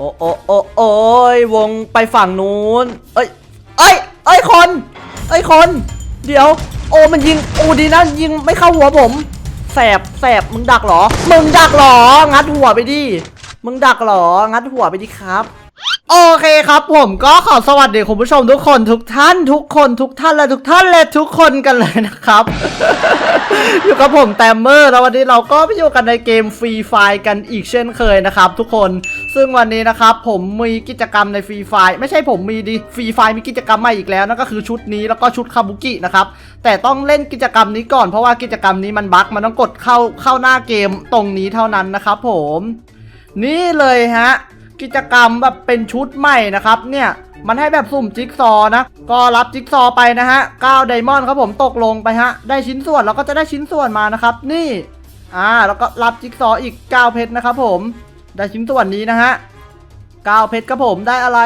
โอ้โอ้โอ้โอ้ยวงไปฝั่งนู้น เอ้ย เอ้ย เอ้ยคน เอ้ยคน เดี๋ยว โอ้มันยิง โอ้ดีนะยิงไม่เข้าหัวผม แสบแสบมึงดักเหรอ มึงดักเหรอ งัดหัวไปดิ มึงดักเหรอ งัดหัวไปดิครับโอเคครับผมก็ขอสวัสดีคุณผู้ชมทุกคนทุกท่านทุกคนทุกท่านและทุกท่านและทุกคนกันเลยนะครับ อยู่กับผมแตมเมอร์แล้ววันนี้เราก็ไปอยู่กันในเกมฟรีไฟกันอีกเช่นเคยนะครับ ทุกคน ซึ่งวันนี้นะครับผมมีกิจกรรมในฟรีไฟไม่ใช่ผมมีดิฟรีไฟมีกิจกรรมใหม่อีกแล้วนั่นก็คือชุดนี้แล้วก็ชุดคาบุกินะครับแต่ต้องเล่นกิจกรรมนี้ก่อนเพราะว่ากิจกรรมนี้มันบั๊กมันต้องกดเข้าเข้าหน้าเกมตรงนี้เท่านั้นนะครับผมนี่เลยฮะกิจกรรมแบบเป็นชุดใหม่นะครับเนี่ยมันให้แบบสุ่มจิ๊กซอนะ ก็รับจิ๊กซอไปนะฮะ9ไดมอนด์ครับผมตกลงไปฮะ ได้ชิ้นส่วนเราก็จะได้ชิ้นส่วนมานะครับ นี่ อ่า แล้วก็รับจิ๊กซออีก 9 เพชรนะครับผม ได้ชิ้นส่วนนี้นะฮะ9เพชรครับผมได้อะไร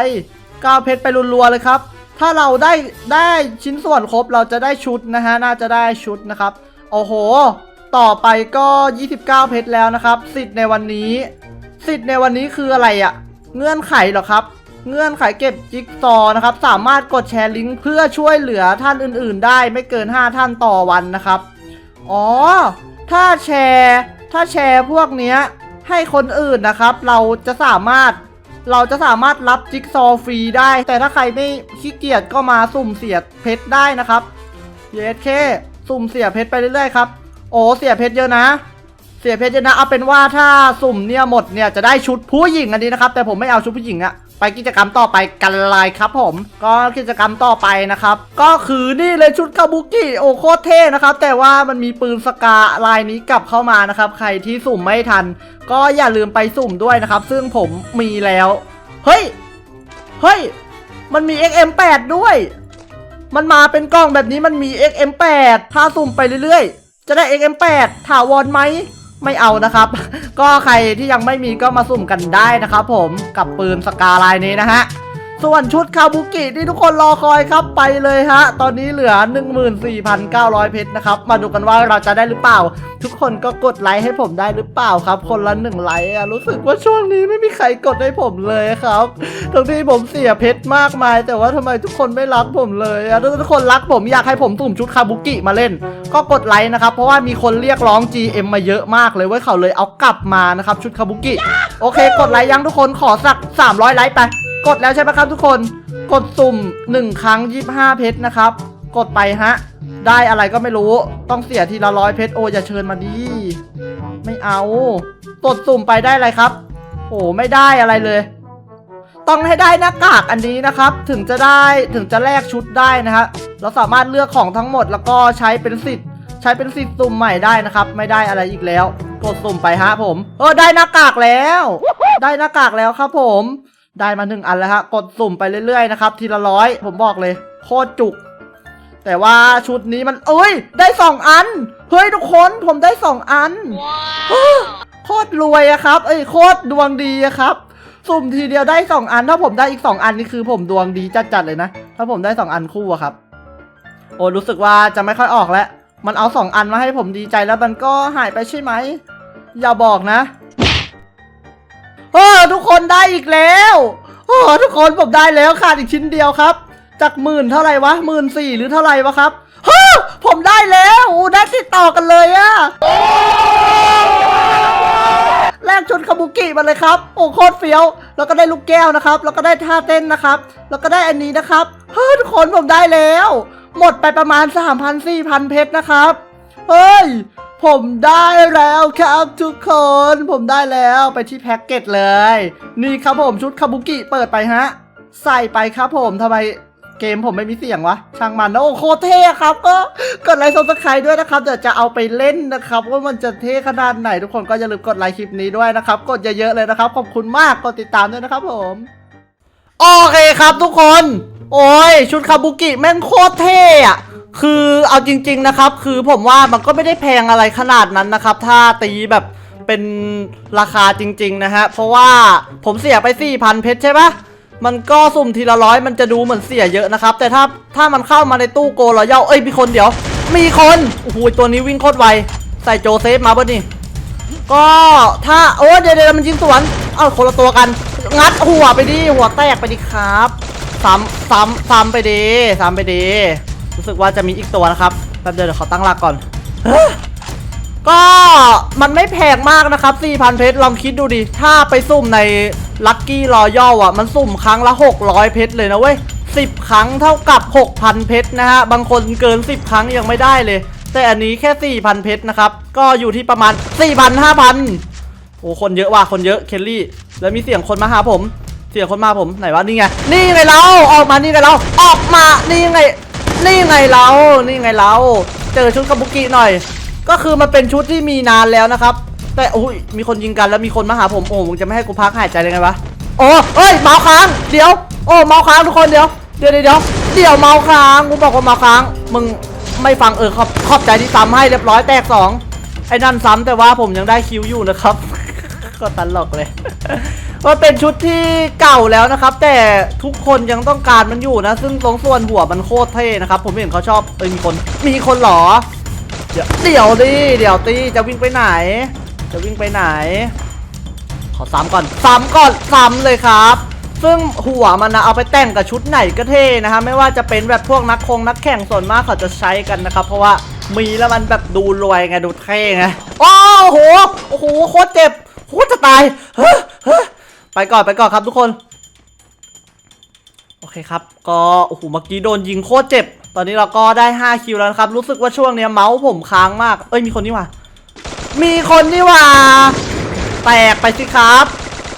9เพชรไปรัวๆเลยครับ ถ้าเราได้ได้ชิ้นส่วนครบเราจะได้ชุดนะฮะน่าจะได้ชุดนะครับโอ้โห ต่อไปก็ 29 เพชรแล้วนะครับ สิทธิ์ในวันนี้ สิทธิ์ในวันนี้คืออะไรอะ่ะ เงื่อนไขเหรอครับ เงื่อนไขเก็บจิ๊กซอว์นะครับ สามารถกดแชร์ลิงก์เพื่อช่วยเหลือท่านอื่น ๆ ได้ไม่เกิน 5 ท่านต่อวันนะครับ อ๋อ ถ้าแชร์ ถ้าแชร์พวกเนี้ย ให้คนอื่นนะครับ เราจะสามารถเราจะสามารถรับจิ๊กซอฟรีได้ แต่ถ้าใครไม่ขี้เกียจก็มาสุ่มเสียเพชรได้นะครับเยสเคสุ่มเสียเพชรไปเรื่อยๆครับโอ้เสียเพชรเยอะนะ เสียเพชรเยอะนะเอาเป็นว่าถ้าสุ่มเนี่ยหมดเนี่ยจะได้ชุดผู้หญิงอันนี้นะครับ แต่ผมไม่เอาชุดผู้หญิงอะ ไปกิจกรรมต่อไปกันเลยครับผม ก็กิจกรรมต่อไปนะครับ ก็คือนี่เลยชุดคาบุกิโอโคตรเท่นะครับ แต่ว่ามันมีปืนสกาลายนี้กลับเข้ามานะครับ ใครที่สุ่มไม่ทัน ก็อย่าลืมไปสุ่มด้วยนะครับ ซึ่งผมมีแล้ว เฮ้ย เฮ้ย มันมี XM8 ด้วย มันมาเป็นกล้องแบบนี้มันมี XM8 ถ้าสุ่มไปเรื่อยๆ จะได้ XM8 ถาวรไหม ไม่เอานะครับ ก็ใครที่ยังไม่มีก็มาสุ่มกันได้นะครับผมกับปืนสกาลายนี้นะฮะ ส่วนชุดคาบุกิที่ทุกคนรอคอยครับไปเลยฮะ ตอนนี้เหลือ 14,900 เพชรนะครับ มาดูกันว่าเราจะได้หรือเปล่า ทุกคนก็กดไลค์ให้ผมได้หรือเปล่าครับ คนละหนึ่งไลค์อะรู้สึกว่าช่วงนี้ไม่มีใครกดให้ผมเลยครับทั้งที่ผมเสียเพชรมากมาย แต่ว่าทำไมทุกคนไม่รักผมเลยอะถ้าทุกคนรักผมอยากให้ผมสุ่มชุดคาบุกิมาเล่น ก็กดไลค์นะครับ เพราะว่ามีคนเรียกร้อง GM มาเยอะมากเลยว้ยเขาเลยเอากลับมานะครับชุดคาบุกิ โอเค กดไลค์ยังทุกคนขอสัก 300 ไลค์ไป กดแล้วใช่ไหมครับทุกคน กดสุ่ม 1 ครั้ง 25 เพชรนะครับ กดไปฮะ ได้อะไรก็ไม่รู้ ต้องเสียทีละร้อยเพชรโออย่าเชิญมาดีไม่เอา กดสุ่มไปได้อะไรครับ โอ้ไม่ได้อะไรเลย ต้องให้ได้หน้ากากอันนี้นะครับ ถึงจะได้ ถึงจะแลกชุดได้นะฮะ เราสามารถเลือกของทั้งหมดแล้วก็ใช้เป็นสิทธิ์ ใช้เป็นสิทธิ์สุ่มใหม่ได้นะครับ ไม่ได้อะไรอีกแล้ว กดสุ่มไปฮะผม เออได้หน้ากากแล้ว ได้หน้ากากแล้วครับผม ได้มาหนึ่งอันแล้วฮะ กดสุ่มไปเรื่อยๆนะครับ ทีละร้อย ผมบอกเลย โคตรจุก แต่ว่าชุดนี้มัน เอ้ย ได้สองอัน เฮ้ยทุกคน ผมได้สองอันเฮ้อโคตรรวยอะครับ เอ้ย โคตรดวงดีอะครับ สุ่มทีเดียวได้สองอัน ถ้าผมได้อีกสองอันนี่คือผมดวงดีจัดๆเลยนะ ถ้าผมได้สองอันคู่อะครับ โอ้รู้สึกว่าจะไม่ค่อยออกแล้ว มันเอาสองอันมาให้ผมดีใจแล้วมันก็หายไปใช่ไหม อย่าบอกนะ เออทุกคนได้อีกแล้วโอ้ทุกคนผมได้แล้วขาดอีกชิ้นเดียวครับ จากหมื่นเท่าไหร่วะหมื่นสี่หรือเท่าไหร่วะครับเฮ้อผมได้แล้วอู้ได้ติดต่อกันเลยอะแลกชุดคาบุกิมาเลยครับ โอ้โคตรเฟี้ยว แล้วก็ได้ลูกแก้วนะครับ แล้วก็ได้ท่าเต้นนะครับ แล้วก็ได้อันนี้นะครับเฮ้ยทุกคนผมได้แล้ว หมดไปประมาณ3,000 4,000 เพชรนะครับ เฮ้ย ผมได้แล้วครับทุกคน ผมได้แล้วไปที่แพ็กเกจเลย นี่ครับผมชุดคาบุกิเปิดไปฮะ ใส่ไปครับผมทำไมเกมผมไม่มีเสียงวะ ช่างมันนะโอ้โคเท่ครับ ก็กดไลค์ซับสไครต์ด้วยนะครับ เดี๋ยวจะเอาไปเล่นนะครับ ว่ามันจะเท่ขนาดไหนทุกคนก็อย่าลืมกดไลค์คลิปนี้ด้วยนะครับ กดเยอะๆเลยนะครับ ขอบคุณมากกดติดตามด้วยนะครับผมโอเคครับทุกคน โอ้ยชุดคาบุกิแม่งโคตรเท่อะ คือเอาจริง ๆนะครับ คือผมว่ามันก็ไม่ได้แพงอะไรขนาดนั้นนะครับ ถ้าตีแบบเป็นราคาจริง ๆ นะฮะ เพราะว่าผมเสียไป 4,000 เพชรใช่ปะมันก็สุ่มทีละร้อยมันจะดูเหมือนเสียเยอะนะครับ แต่ถ้าถ้ามันเข้ามาในตู้โกลรอยัลเอ้ยมีคนเดี๋ยว มีคนโอ้โหตัวนี้วิ่งโคตรไว ใส่โจเซฟมาป่นี่ก็ถ้าโอ้เดี๋ยวเดี๋ยวมันยิงสวนเอ้าคนละตัวกัน งัดหัวไปดิหัวแตกไปดิครับซ้ำซ้ำซ้ำไปดิซ้ำไปดิ รู้สึกว่าจะมีอีกตัวนะครับแป๊บเดียวเดี๋ยวขอตั้งหลักก่อนก็มันไม่แพงมากนะครับ 4,000 เพชรลองคิดดูดิ ถ้าไปซุ่มในลัคกี้รอยัลอะ มันสุ่มครั้งละ 600 เพชรเลยนะเว้ย 10 ครั้งเท่ากับ 6,000 เพชรนะฮะ บางคนเกิน 10 ครั้งยังไม่ได้เลย แต่อันนี้แค่ 4,000 เพชรนะครับ ก็อยู่ที่ประมาณ 4,000 5,000 โอ้คนเยอะว่ะ คนเยอะ เคลลี่ แล้วมีเสียงคนมาหาผม เสียงคนมาผม ไหนวะ นี่ไง นี่ไงเรา ออกมา นี่ไงเรา ออกมา นี่ไง นี่ไงเรานี่ไงเราเจอชุดคาบุกิหน่อย ก็คือมันเป็นชุดที่มีนานแล้วนะครับ แต่โอ้ยมีคนยิงกันแล้วมีคนมาหาผมโอ้มึงจะไม่ให้กูพักหายใจเลยไงวะโอ้เอ้ยเมาค้างเดี๋ยวโอ้เมาค้างทุกคนเดี๋ยวเดี๋ยวเดี๋ยวเดี๋ยวเดี๋ยวเมาค้างกูบอกว่าเมาค้างมึงไม่ฟังเออขอบขอบใจที่ซ้ำให้เรียบร้อยแตกสองไอ้นั่นซ้ำแต่ว่าผมยังได้คิวอยู่นะครับ ก็ตันหลอกเลย มันเป็นชุดที่เก่าแล้วนะครับ แต่ทุกคนยังต้องการมันอยู่นะ ซึ่งตรงส่วนหัวมันโคตรเท่นะครับ ผมเห็นเขาชอบเอ้ยมีคนมีคนหรอ เดี๋ยวเดี๋ยวดิเดี๋ยวตีจะวิ่งไปไหน จะวิ่งไปไหน ขอซ้ำก่อนซ้ำก่อนซ้ำเลยครับซึ่งหัวมันนะเอาไปแต่งกับชุดไหนก็เท่นะฮะไม่ว่าจะเป็นแบบพวกนักคงนักแข่งส่วนมากเขาจะใช้กันนะครับเพราะว่ามีแล้วมันแบบดูรวยไงดูเท่ไงโอ้โหโอ้โหโคตรเจ็บโคตรจะตายเฮ้ยเฮ้ย ไปก่อนไปก่อนครับทุกคน โอเคครับ ก็โอ้โหเมื่อกี้โดนยิงโคตรเจ็บ ตอนนี้เราก็ได้ 5 คิวแล้วครับ รู้สึกว่าช่วงเนี้ยเมาส์ผมค้างมาก เอ้ยมีคนนี่ว่า มีคนนี่ว่า แตกไปสิครับ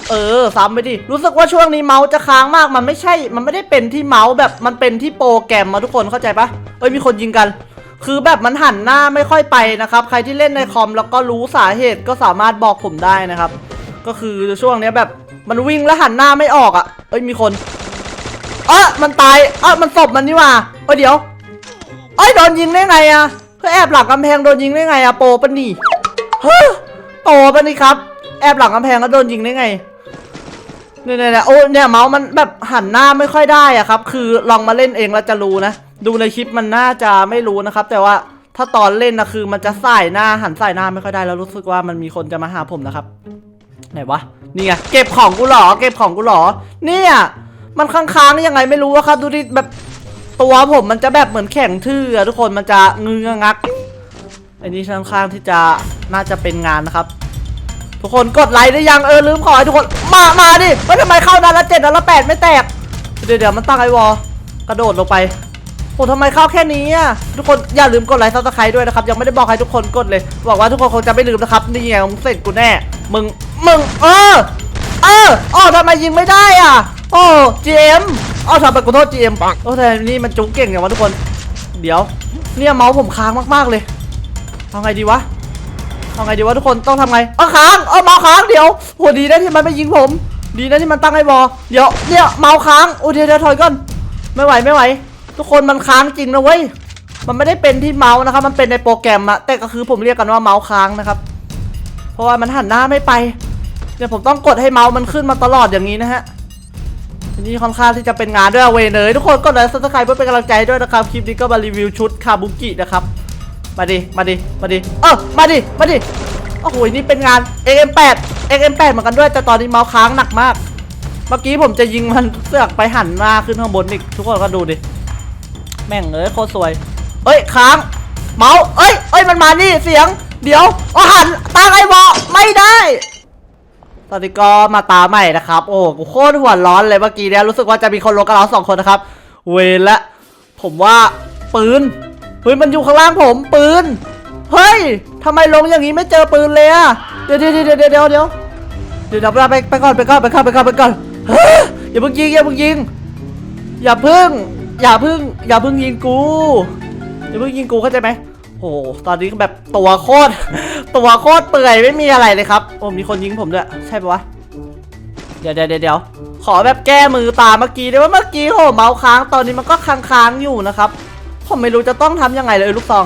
เออซ้ำไปดิ รู้สึกว่าช่วงนี้เมาส์จะค้างมาก มันไม่ใช่ มันไม่ได้เป็นที่เมาส์แบบมันเป็นที่โปรแกรมมาทุกคนเข้าใจปะเอ้ยมีคนยิงกันคือแบบมันหันหน้าไม่ค่อยไปนะครับ ใครที่เล่นในคอมแล้วก็รู้สาเหตุก็สามารถบอกผมได้นะครับ ก็คือช่วงนี้แบบ มันวิ่งแล้วหันหน้าไม่ออกอะ่ะ เอ้ยมีคน เออมันตายเออมันศพมันนี่ว่าเออเดี๋ยว เอ้ยโดนยิงได้ไงอะเฮ้ยแอบหลังกำแพงโดนยิงได้ไงอะโปปะนี่เฮ้ยโปปะนี่ครับ แอบหลังกำแพงแล้วโดนยิงได้ไงเนี่ยเนี่ยโอ้เนี่ยเมาส์มันแบบหันหน้าไม่ค่อยได้อะครับ คือลองมาเล่นเองแล้วจะรู้นะ ดูในคลิปมันน่าจะไม่รู้นะครับ แต่ว่าถ้าตอนเล่นนะคือมันจะสายหน้าหันสายหน้าไม่ค่อยได้แล้วรู้สึกว่ามันมีคนจะมาหาผมนะครับ ไหนวะ นี่ไงเก็บของกูเหรอเก็บของกูเหรอ เนี่ย มันค้างๆยังไงไม่รู้อะครับ ดูดิแบบตัวผมมันจะแบบเหมือนแข็งทื่ออะทุกคนมันจะงื้องักอันนี้ค่อนข้างที่จะน่าจะเป็นงานนะครับ ทุกคนกดไลค์ได้ยังเออลืมขอให้ทุกคนมามาดิว่าทำไมเข้านัดละเจ็ดนัดละแปดไม่แตก เดี๋ยวเดี๋ยวมันตั้งไอวอลกระโดดลงไป โอ้ทำไมเข้าแค่นี้อะทุกคนอย่าลืมกดไลค์ซับสไครต์ด้วยนะครับ ยังไม่ได้บอกให้ทุกคนกดเลยบอกว่าทุกคนคงจะไม่ลืมนะครับ นี่ไงมึงเสร็จกูแน่ มึง มึง เออ เอออ๋อทำไมยิงไม่ได้อะ โอ้ GM อ๋อทำไปกูโทษ GM โอ้แต่นี่มันจุกเก่งอย่างวะทุกคน เดี๋ยว เนี่ยเมาส์ผมค้างมากๆเลยเอาไงดีวะเอาไงดีวะทุกคนต้องทำไงเออค้างเออเมาส์ค้างเดี๋ยวโหดีนะที่มันไม่ยิงผม ดีนะที่มันตั้งไอ้บอเดี๋ยวเนี่ยเมาส์ค้างโอ้เดี๋ยวเดี๋ยวถอยก่อนไม่ไหวไม่ไหว ทุกคนมันค้างจริงนะเว้ย มันไม่ได้เป็นที่เมาส์นะครับ มันเป็นในโปรแกรมอะแต่ก็คือผมเรียกกันว่าเมาส์ค้างนะครับ เพราะว่ามันหันหน้าไม่ไป เดี๋ยวผมต้องกดให้เมาส์มันขึ้นมาตลอดอย่างนี้นะฮะอันนี้ค่อนข้างที่จะเป็นงานด้วยเวยเนยทุกคนกดไลค์ซับสไครป์เพื่อเป็นกำลังใจด้วยนะครับ คลิปนี้ก็มารีวิวชุดคาบุกินะครับ มาดิ มาดิ มาดิ เออมาดิ มาดิ โอ้โห นี่เป็นงาน XM8 XM8 เหมือนกันด้วย แต่ตอนนี้เมาส์ค้างหนักมาก เมื่อกี้ผมจะยิงมันเสือกไปหันหน้าขึ้นข้างบนอีก ทุกคนก็ดูดิ แม่งเลยโคตรสวย เอ้ยค้าง เมาเอ้ยเอ้ยมันมานี่เสียง เดี๋ยวอาหันตาไอ้บอไม่ได้ตอนนี้ก็มาตาใหม่นะครับ โอ้กูโคตรหัวร้อนเลยเมื่อกี้เนี่ยรู้สึกว่าจะมีคนลงกับเราสองคนนะครับ เวรละผมว่าปืนปืนมันอยู่ข้างล่างผมปืนเฮ้ยทำไมลงอย่างนี้ไม่เจอปืนเลยอะเดี๋ยวเดี๋ยวเดี๋ยวเดี๋ยวเดี๋ยวเดี๋ยวเดี๋ยวเราไปไปก่อนไปก่อนไปก่อนไปก่อนไปก่อนอย่าเพิ่งยิงอย่าเพิ่งยิง อย่าเพิ่ง อย่าเพิ่งอย่าเพิ่งยิงกูอย่าเพิ่งยิงกูเข้าใจไหมโอ้โหตอนนี้แบบตัวโคตรตัวโคตรเปื่อยไม่มีอะไรเลยครับโอ้มีคนยิงผมด้วยใช่ปะวะเดี๋ยวเดี๋ยวเดี๋ยวขอแบบแก้มือตาเมื่อกี้ได้ว่าเมื่อกี้โหเมาส์ค้างตอนนี้มันก็ค้างๆอยู่นะครับ ผมไม่รู้จะต้องทำยังไงเลยลูกซอง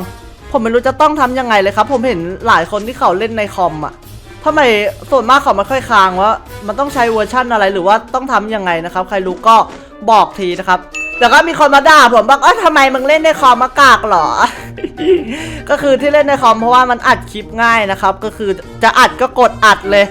ผมไม่รู้จะต้องทำยังไงเลยครับ ผมเห็นหลายคนที่เขาเล่นในคอมอะทำไมส่วนมากเขาไม่ค่อยค้างว่ามันต้องใช้เวอร์ชั่นอะไรหรือว่าต้องทำยังไงนะครับ ใครรู้ก็บอกทีนะครับ แต่ก็มีคนมาด่าผมบอกเอ้ยทำไมมึงเล่นในคอมมากากเหรอ ก็คือที่เล่นในคอมเพราะว่ามันอัดคลิปง่ายนะครับ ก็คือจะอัดก็กดอัดเลย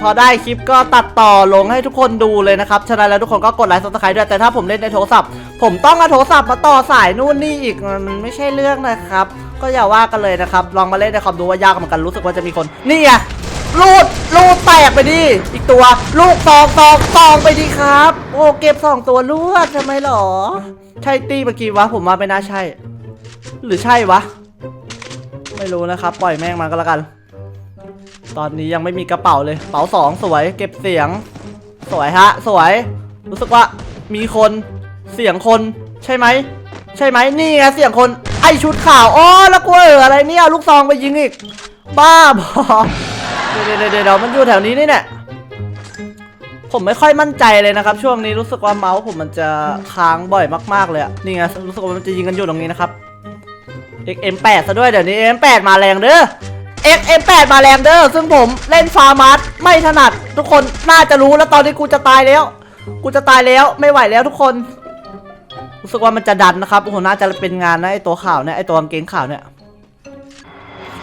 พอได้คลิปก็ตัดต่อลงให้ทุกคนดูเลยนะครับ ฉะนั้นแล้วทุกคนก็กดไลค์ซับสไครต์ด้วย แต่ถ้าผมเล่นในโทรศัพท์ ผมต้องเอาโทรศัพท์มาต่อสายนู่นนี่อีก มันไม่ใช่เรื่องนะครับ ก็อย่าว่ากันเลยนะครับ ลองมาเล่นในคอมดูว่ายากเหมือนกัน รู้สึกว่าจะมีคน นี่ไงลูดลูด ไปดิ อีกตัว ลูกตองตองตองไปดิครับ โอ้เก็บสองตัวลวดทำไมหรอ ใช่ตีเมื่อกี้วะ ผมว่าไม่น่าใช่ หรือใช่วะ ไม่รู้นะครับ ปล่อยแม่งมาก็แล้วกัน ตอนนี้ยังไม่มีกระเป๋าเลยเป๋าสองสวย เก็บเสียง สวยฮะ สวย รู้สึกว่ามีคนเสียงคนใช่ไหม ใช่ไหมนี่ไงเสียงคนไอชุดข่าวอ๋อแล้วกูเอออะไรเนี่ยลูกซองไปยิงอีก บ้าบอ เดี๋ยวเดี๋ยวเดี๋ยวเดี๋ยวมันอยู่แถวนี้นี่เนี่ผมไม่ค่อยมั่นใจเลยนะครับ ช่วงนี้รู้สึกว่าเมาส์ผมมันจะค้างบ่อยมากๆเลยอะนี่ไงรู้สึกว่ามันจะยิงกันอยู่ตรงนี้นะครับ XM8 ซะด้วยเดี๋ยวนี้ M8 มาแรงเด้อ XM8 มาแรงเด้อซึ่งผมเล่นฟาร์มัสไม่ถนัด ทุกคนน่าจะรู้แล้วตอนนี้กูจะตายแล้ว กูจะตายแล้วไม่ไหวแล้วทุกคนรู้สึกว่ามันจะดันนะครับโอ้โหน่าจะเป็นงานนะไอตัวข่าวเนี่ยไอตัวกางเกงข่าวเนี่ย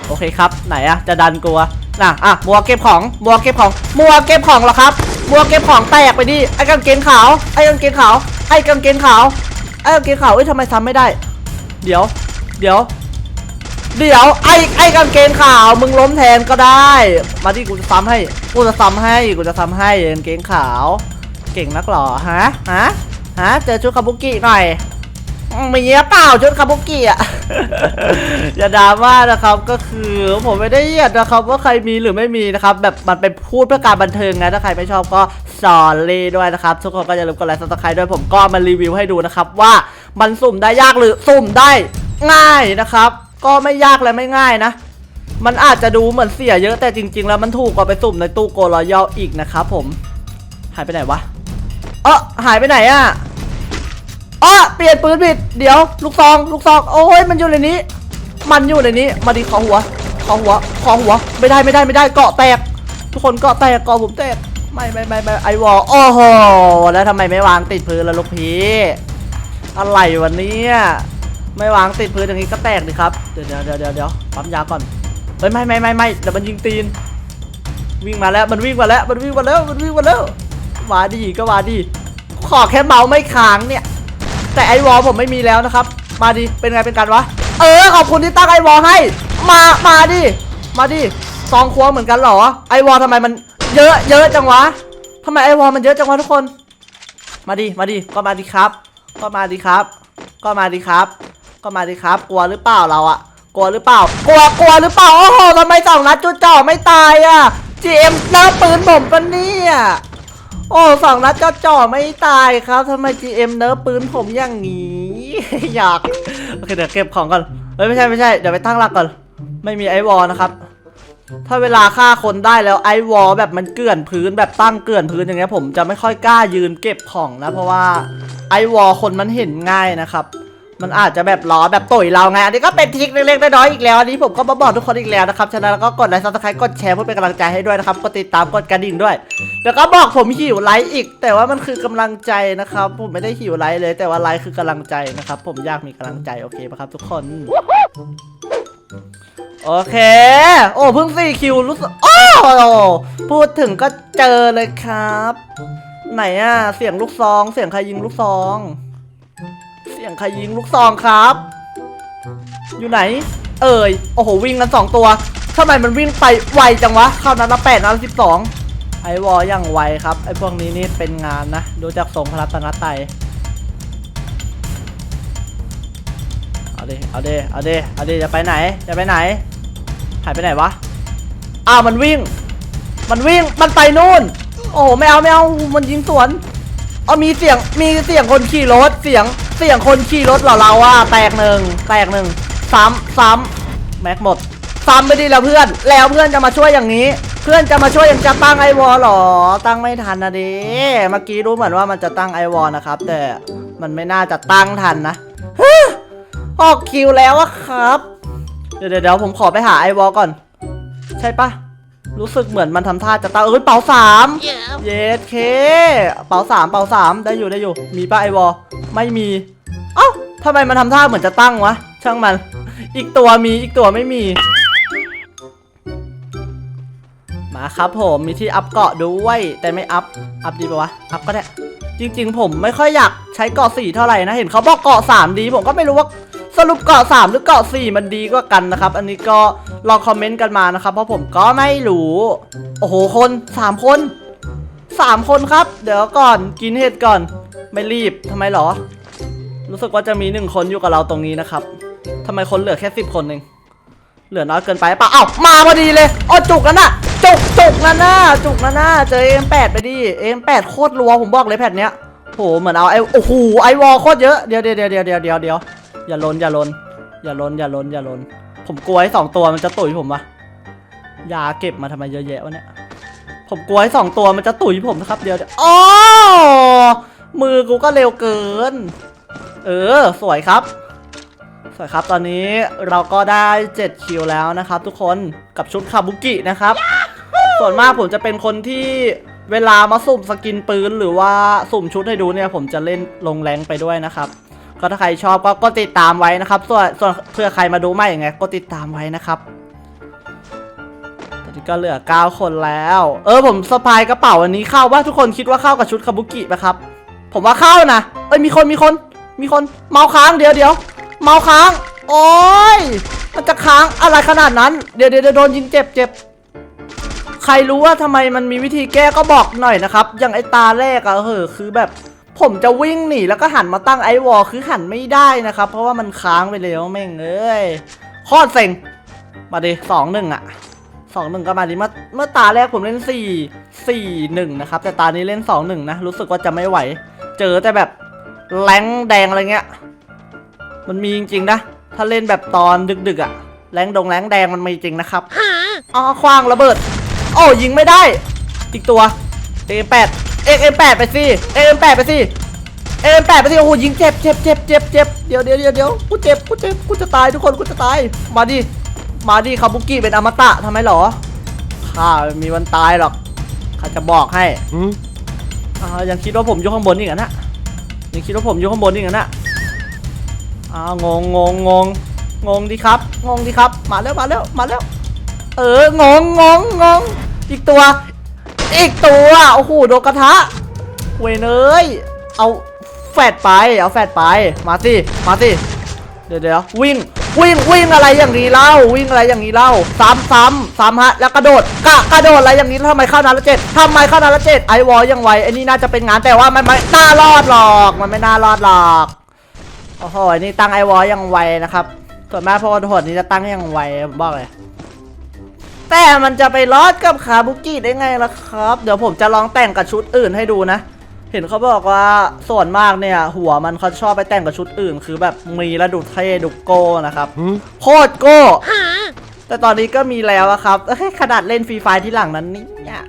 โอเคครับไหนอะจะดันกูอะ น่ะอะมัวเก็บของมัวเก็บของมัวเก็บของเหรอครับมัวเก็บของแตกไปดิไอ้กางเกงขาวไอ้กางเกงขาวไอ้กางเกงขาวไอ้กางเกงขาวเอ้ยทำไมซ้ำไม่ได้ เดี๋ยว เดี๋ยว เดี๋ยวไอ้ไอ้กางเกงขาวมึงล้มแทนก็ได้ มาที่กูจะซ้ำให้กูจะซ้ำให้กูจะซ้ำให้กางเกงขาว เก่งนักหรอฮะฮะฮะเจอชุดคาบุกิหน่อย มมีเงี้ยเปล่าชุดคาบุกิอะ อย่าดราม่านะครับก็คือผมไม่ได้เหยียดนะครับว่าใครมีหรือไม่มีนะครับ แบบมันเป็นพูดเพื่อการบันเทิงนะถ้าใครไม่ชอบก็สอนเลยด้วยนะครับ ทุกคนก็อย่าลืมกดไลค์ซับสไครต์ด้วยผมก็มารีวิวให้ดูนะครับ ว่ามันสุ่มได้ยากหรือสุ่มได้ง่ายนะครับ ก็ไม่ยากและไม่ง่ายนะ มันอาจจะดูเหมือนเสียเยอะแต่จริง ๆ แล้วมันถูกกว่าไปสุ่มในตู้โกลอยออีกนะครับผมหายไปไหนวะเออหายไปไหนอะ อ๋อเปลี่ยนปืนผิด เดี๋ยว ลูกซอง ลูกซอง โอ้ย มันอยู่ในนี้ มันอยู่ในนี้ มาดิขอหัว ขอหัว ขอหัว ไม่ได้ ไม่ได้ ไม่ได้ เกาะแตก ทุกคนเกาะแตกเกาะผมแตก ไม่ไม่ไม่ไม่ไอวอลโอ้โห แล้วทำไมไม่วางติดพื้นล่ะลูกพี่ อะไรวะเนี่ยไม่วางติดพื้นอย่างนี้ก็แตกดิครับ เดี๋ยวเดี๋ยวเดี๋ยวเดี๋ยวปั๊มยาก่อน เฮ้ยไม่ไม่ไม่ไม่เดี๋ยวมันยิงตีน วิ่งมาแล้ว มันวิ่งมาแล้ว มันวิ่งมาแล้ว มันวิ่งมาแล้วมาดีก็มาดี ขอแค่เมาไม่ค้างเนี่ย แต่ไอวอลผมไม่มีแล้วนะครับ มาดิเป็นไงเป็นกันวะ เออขอบคุณที่ตั้งไอวอลให้ มามาดิมาดิซองควงเหมือนกันเหรอไอวอลทำไมมันเยอะเยอะจังวะทำไมไอวอลมันเยอะจังวะทุกคน มาดิมาดิก็มาดิครับ ก็มาดิครับ ก็มาดิครับ ก็มาดิครับ กลัวหรือเปล่าเราอะกลัวหรือเปล่ากลัวกลัวหรือเปล่าโอ้โหทำไมสองนัดจุดจ่อไม่ตายอะ GM หน้าปืนผมปะเนี่ย โอ้สองนัดก็จ่อไม่ตายครับทำไม GM เนิร์ฟปืนผมอย่างนี้ อยาก โอเคเดี๋ยวเก็บของก่อนเฮ้ยไม่ใช่ไม่ใช่เดี๋ยวไปตั้งหลักก่อน ไม่มีไอวอลนะครับ ถ้าเวลาฆ่าคนได้แล้วไอวอลแบบมันเกลื่อนพื้นแบบตั้งเกลื่อนพื้นอย่างเงี้ยผมจะไม่ค่อยกล้ายืนเก็บของนะ เพราะว่าไอวอลคนมันเห็นง่ายนะครับ มันอาจจะแบบล้อแบบต่อยเราไง อันนี้ก็เป็นทริคเล็กๆน้อยๆอีกแล้ว อันนี้ผมก็มาบอกทุกคนอีกแล้วนะครับ ฉะนั้นก็กดไลค์ซับสไครต์กดแชร์เพื่อเป็นกำลังใจให้ด้วยนะครับ กดติดตามกดกระดิ่งด้วย แล้วก็บอกผมหิวไลค์อีก แต่ว่ามันคือกำลังใจนะครับ ผมไม่ได้หิวไลค์เลย แต่ว่าไลค์คือกำลังใจนะครับ ผมอยากมีกำลังใจโอเคปะครับ ทุกคน โอเค โอ้เพิ่งสี่คิวรู้สึกโอ้พูดถึงก็เจอเลยครับ ไหนอะเสียงลูกซอง เสียงใครยิงลูกซอง สียงใครยิงลูกซองครับ อยู่ไหน เอ่ยโอ้โหวิ่งกันสองตัวทำไมมันวิ่งไปไวจังวะเข้านัดละแปดนัดละสิบสองไอวอลอย่างไวครับไอพวกนี้นี่เป็นงานนะดูจากทรงพลัตนไตเอาดิเอาดิเอาดิเอาดิจะไปไหนจะไปไหนหายไปไหนวะอ้าวมันวิ่ง มันวิ่งมันไปนู่น โอ้โหไม่เอาไม่เอามันยิงสวนเอามีเสียงมีเสียงคนขี่รถเสียง เสียงคนขี่รถเหรอเราอะแตกหนึ่งแตกหนึ่งซ้ำซ้ำแม็กหมดซ้ำไปดีแล้วเพื่อน แล้วเพื่อนจะมาช่วยอย่างนี้ เพื่อนจะมาช่วยยังจะตั้งไอวอลหรอ ตั้งไม่ทันนะดิเมื่อกี้รู้เหมือนว่ามันจะตั้งไอวอลนะครับ แต่มันไม่น่าจะตั้งทันนะฮึออกคิวแล้วอะครับเดี๋ยวเดี๋ยวเดี๋ยวผมขอไปหาไอวอลก่อน ใช่ปะ รู้สึกเหมือนมันทำท่าจะตั้งเอ้ยเป๋าสามเยสเค เป๋าสามเป๋าสามได้อยู่ได้อยู่ มีป้าไอวอลไม่มี เอ้าทำไมมันทำท่าเหมือนจะตั้งวะ ช่างมัน อีกตัวมีอีกตัวไม่มีมามาครับผมมีที่อัพเกาะด้วย แต่ไม่อัพ อัพดีปะวะ อัพก็ได้ จริง ๆ ผมไม่ค่อยอยากใช้เกาะสี่เท่าไหร่นะ เห็นเขาบอกเกาะสามดี ผมก็ไม่รู้ว่า สรุปเกาะสามหรือเกาะสี่มันดีกว่ากันนะครับ อันนี้ก็ลองคอมเมนต์กันมานะครับ เพราะผมก็ไม่รู้ โอ้โห คนสามคนสามคนครับ เดี๋ยวก่อนกินเห็ดก่อน ไม่รีบทำไมหรอ รู้สึกว่าจะมีหนึ่งคนอยู่กับเราตรงนี้นะครับทำไมคนเหลือแค่สิบคนเองเหลือน้อยเกินไปปะเอ้ามาพอดีเลยอ๋อจุกแล้วน่ะจุกจุกนะน่าจุกนะน่าเจอเอ็มแปดไปดิเอ็มแปดโคตรรัวผมบอกเลยแผ่นเนี้ยโหเหมือนเอาไอโอ้โหไอวอลโคตรเยอะเดี๋ยวเดี๋ยวเดี๋ยวเดี๋ยวเดี๋ยวเดี๋ยว อย่าลนอย่าลนอย่าลนอย่าลนอย่าลน ผมกลัวไอ้สองตัวมันจะตุ๋ยผมวะยาเก็บมาทำไมเยอะแยะวะเนี่ย ผมกลัวไอ้สองตัวมันจะตุ๋ยผมนะครับเดี๋ยวเดี๋ยวอ๋อมือกูก็เร็วเกิน เออ สวยครับ สวัสดีครับตอนนี้เราก็ได้7คิวแล้วนะครับ ทุกคนกับชุดคาบุกินะครับ ส่วนมากผมจะเป็นคนที่เวลามาสุ่มสกินปืนหรือว่าสุ่มชุดให้ดูเนี่ย ผมจะเล่นลงแรงไปด้วยนะครับ ก็ถ้าใครชอบก็ก็ติดตามไว้นะครับ ส่วนส่วนเพื่อใครมาดูใหม่ยังไงก็ติดตามไว้นะครับตอนนี้ก็เหลือ 9 คนแล้ว เออผมสะพายกระเป๋าอันนี้เข้าว่าทุกคนคิดว่าเข้ากับชุดคาบุกิไหมครับ ผมว่าเข้านะเอ้ยมีคนมีคนมีคนเมาค้างเดี๋ยวเดี๋ยวเมาค้าง โอ้ยมันจะค้างอะไรขนาดนั้น เดี๋ยวเดี๋ยวโดนยิงเจ็บเจ็บใครรู้ว่าทำไมมันมีวิธีแก้ก็บอกหน่อยนะครับ อย่างไอตาแรกอะเหอคือแบบ ผมจะวิ่งหนีแล้วก็หันมาตั้งไอวอลคือหันไม่ได้นะครับ เพราะว่ามันค้างไปแล้วแม่งเอ้ยโคตรเซ็งมาดิสองหนึ่งอะสองหนึ่งก็มาดิเมื่อเมื่อตาแรกผมเล่นสี่สี่หนึ่งนะครับ แต่ตานี้เล่นสองหนึ่งนะ รู้สึกว่าจะไม่ไหว เจอแต่แบบแรงแดงอะไรเงี้ย มันมีจริงๆนะ ถ้าเล่นแบบตอนดึกๆอะแรงดงแรงแดงมันมีจริงนะครับอ๋อคว้างระเบิด โอ้ยิงไม่ได้ อีกตัวเอ็มแปด เอ็มแปดไปสิเอ็มแปดไปสิเอ็มแปดไปสิโอ้โหยิงเจ็บเจ็บเจ็บเจ็บเจ็บเดี๋ยวเดี๋ยวเดี๋ยวเดี๋ยวกูเจ็บกูเจ็บกูจะตายทุกคนกูจะตายมาดิมาดิคาบุกิเป็นอมตะทำไมหรอข้าไม่มีวันตายหรอกข้าจะบอกให้อ่ายังคิดว่าผมอยู่ข้างบนอีกเหรอนะยังคิดว่าผมอยู่ข้างบนอีกเหรอนะอ้าวงงงงงงงงดีครับ งงดีครับ มาแล้วมาแล้วมาแล้ว เอองงงงงงอีกตัว อีกตัว โอ้โห โดนกระทะ เวยเนยเอาแฟดไป เอาแฟดไป มาสิ มาสิ เดี๋ยวเดี๋ยววิ่ง วิ่ง วิ่งอะไรอย่างนี้เล่า วิ่งอะไรอย่างนี้เล่า ซ้ำซ้ำซ้ำฮะ แล้วกระโดดกะกระโดดอะไรอย่างนี้ทำไมเข้านาละเจ็ดทำไมเข้านาละเจ็ดไอวอลยังไวไอนี่น่าจะเป็นงานแต่ว่ามันไม่น่ารอดหรอก มันไม่น่ารอดหรอก โอ้โหอันนี่ตั้งไอวอลยังไวนะครับ ส่วนมากพวกโหดนี้จะตั้งยังไวบอกเลย แต่มันจะไปรอดกับคาบุกิได้ไงล่ะครับ เดี๋ยวผมจะลองแต่งกับชุดอื่นให้ดูนะ เห็นเขาบอกว่าส่วนมากเนี่ย หัวมันเขาชอบไปแต่งกับชุดอื่น คือแบบมีระดุเท่ดุโก้นะครับโคตรโก้แต่ตอนนี้ก็มีแล้วอะครับเอ้ยขนาดเล่นฟรีไฟที่หลังนั้นเนี่ย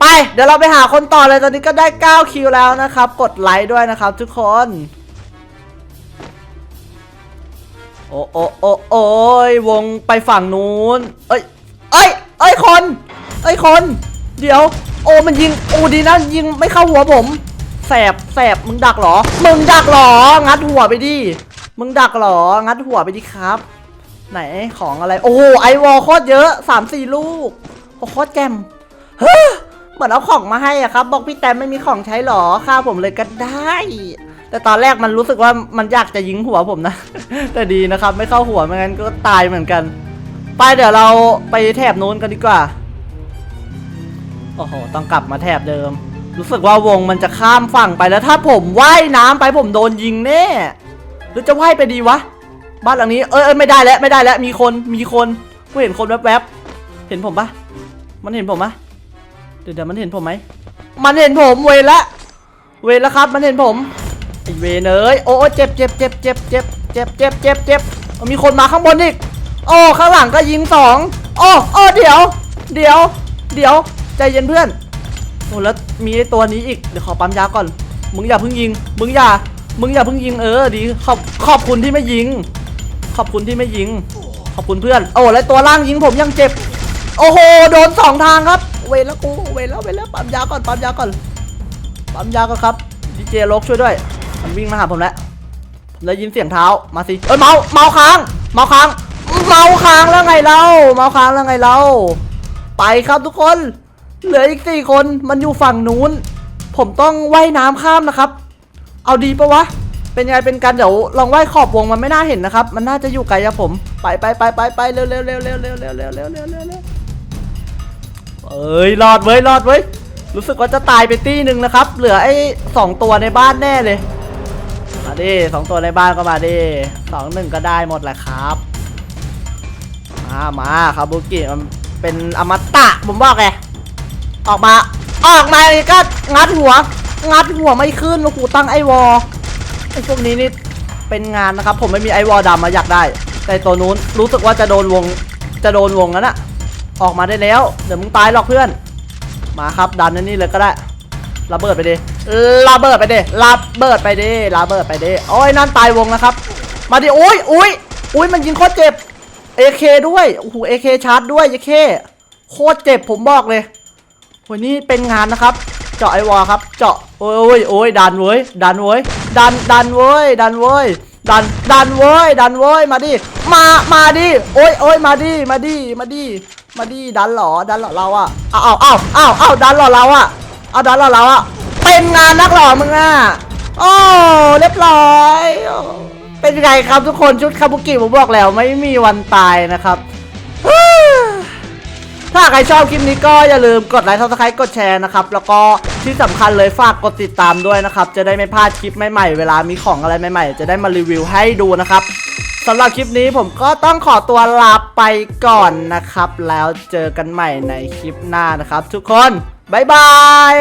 ไป เดี๋ยวเราไปหาคนต่อเลยตอนนี้ก็ได้ 9 คิวแล้วนะครับ กดไลค์ด้วยนะครับทุกคน โอ้โอ้โอ้โอ้ยวงไปฝั่งนู้น เอ้ย เอ้ย เอ้ยคน เอ้ยคน เดี๋ยว โอ้มันยิง โอ้ดีนะยิงไม่เข้าหัวผม แสบแสบมึงดักเหรอ มึงดักเหรอ งัดหัวไปดิ มึงดักเหรอ งัดหัวไปดิครับ ไหนของอะไร โอ้ไอวอลโคตรเยอะสามสี่ลูกโอ้โคตรแกมเฮ้เหมือนเอาของมาให้อะครับ บอกพี่แต้มไม่มีของใช้หรอฆ่าผมเลยก็ได้ แต่ตอนแรกมันรู้สึกว่ามันอยากจะยิงหัวผมนะ แต่ดีนะครับ ไม่เข้าหัวไม่งั้นก็ตายเหมือนกัน ไปเดี๋ยวเราไปแถบนู้นกันดีกว่า โอ้โห ต้องกลับมาแถบเดิม รู้สึกว่าวงมันจะข้ามฝั่งไปแล้วถ้าผมว่ายน้ำไปผมโดนยิงแน่หรือจะว่ายไปดีวะ บ้านหลังนี้ เอยเอยไม่ได้แล้วไม่ได้แล้วมีคนมีคนกูเห็นคนแวบๆเห็นผมปะมันเห็นผมปะเดี๋ยวเดี๋ยวมันเห็นผมไหมมันเห็นผมเวรละเวรละครับ มันเห็นผม ไอเวเอ้ยโอ้เจ็บเจ็บเจ็บเจ็บเจ็บเจ็บเจ็บเจ็บเจ็บมีคนมาข้างบนอีกโอ้ข้างหลังก็ยิงสองโอ้โอ้เดี๋ยว เดี๋ยว เดี๋ยวใจเย็นเพื่อนโอ้แล้วมีไอตัวนี้อีกเดี๋ยวขอปั๊มยาก่อน มึงอย่าเพิ่งยิง มึงอย่า มึงอย่าเพิ่งยิงเออดีขอบขอบคุณที่ไม่ยิง ขอบคุณที่ไม่ยิง ขอบคุณเพื่อน โอ้แล้วตัวล่างยิงผมยังเจ็บ โอ้โหโดนสองทางครับ เวแล้วกูเวแล้วเวแล้วปั๊มยาก่อนปั๊มยาก่อนปั๊มยาก่อนครับดีเจลกช่วยด้วย มันวิ่งมาหาผมแล้วผมได้ยินเสียงเท้ามาสิเอ้ยเมาเมาค้าง เมาค้างเมาค้างแล้วไงเล่าเมาค้างแล้วไงเล่าไปครับทุกคน เหลืออีกสี่คนมันอยู่ฝั่งนู้น ผมต้องว่ายน้ำข้ามนะครับ เอาดีปะวะ เป็นไงเป็นกันเดี๋ยวลองว่ายขอบวงมันไม่น่าเห็นนะครับ มันน่าจะอยู่ไกลจากผม ไปไปไปไปไปเร็วเร็วเร็วเร็วเร็วเร็วเร็วเร็วเร็วเร็วเร็วเอ้ยรอดเว้ยรอดเว้ยรู้สึกว่าจะตายไปตี้หนึ่งนะครับ เหลือไอ้สองตัวในบ้านแน่เลย ดิสองตัวในบ้านก็มาดิสองหนึ่งก็ได้หมดแหละครับ มามาคาบุกิมันเป็นอมตะผมบอกไงออกมา ออกมาก็งัดหัว งัดหัวไม่ขึ้นโอ้โหตั้งไอวอลไอพวกนี้นี่เป็นงานนะครับ ผมไม่มีไอวอลดำมาอยากได้ แต่ตัวนู้นรู้สึกว่าจะโดนวงจะโดนวงนั้นอะออกมาได้แล้ว เดี๋ยวมึงตายหรอกเพื่อน มาครับดันอันนี่เลยก็ได้ระเบิดไปดิ ระเบิดไปดิระเบิดไปดิระเบิดไปดิโอ้ยนั่นตายวงนะครับ มาดิอุ้ยอุ้ยอุ้ยมันยิงโคตรเจ็บ AK ด้วยโอ้โห AK ชาร์จด้วยยเคโคตรเจ็บผมบอกเลยวันนี้เป็นงานนะครับ เจาะไอวอครับ เจาะโอ้ยโอ้ยดันเว้ยดันเว้ยดันดันเว้ยดันเว้ยดันดันเว้ยดันเว้ยมาดิมามาดิโอ้ยโอ้ยมาดิมาดิมาดิมาดิดันหรอดันหรอเราอะอ้าวอ้าวอ้าวอ้าวดันหรอเราอะเอาดันหรอเราอะ เป็นงานนักหรอมึงอะโอ้เรียบร้อย เป็นไงครับทุกคนชุดคาบุกิผมบอกแล้วไม่มีวันตายนะครับ ถ้าใครชอบคลิปนี้ก็อย่าลืมกดไลค์ซับสไครต์กดแชร์นะครับ แล้วก็ที่สำคัญเลยฝากกดติดตามด้วยนะครับ จะได้ไม่พลาดคลิปใหม่ๆ เวลามีของอะไรใหม่ๆ จะได้มารีวิวให้ดูนะครับสำหรับคลิปนี้ผมก็ต้องขอตัวลาไปก่อนนะครับ แล้วเจอกันใหม่ในคลิปหน้านะครับ ทุกคน บ๊ายบาย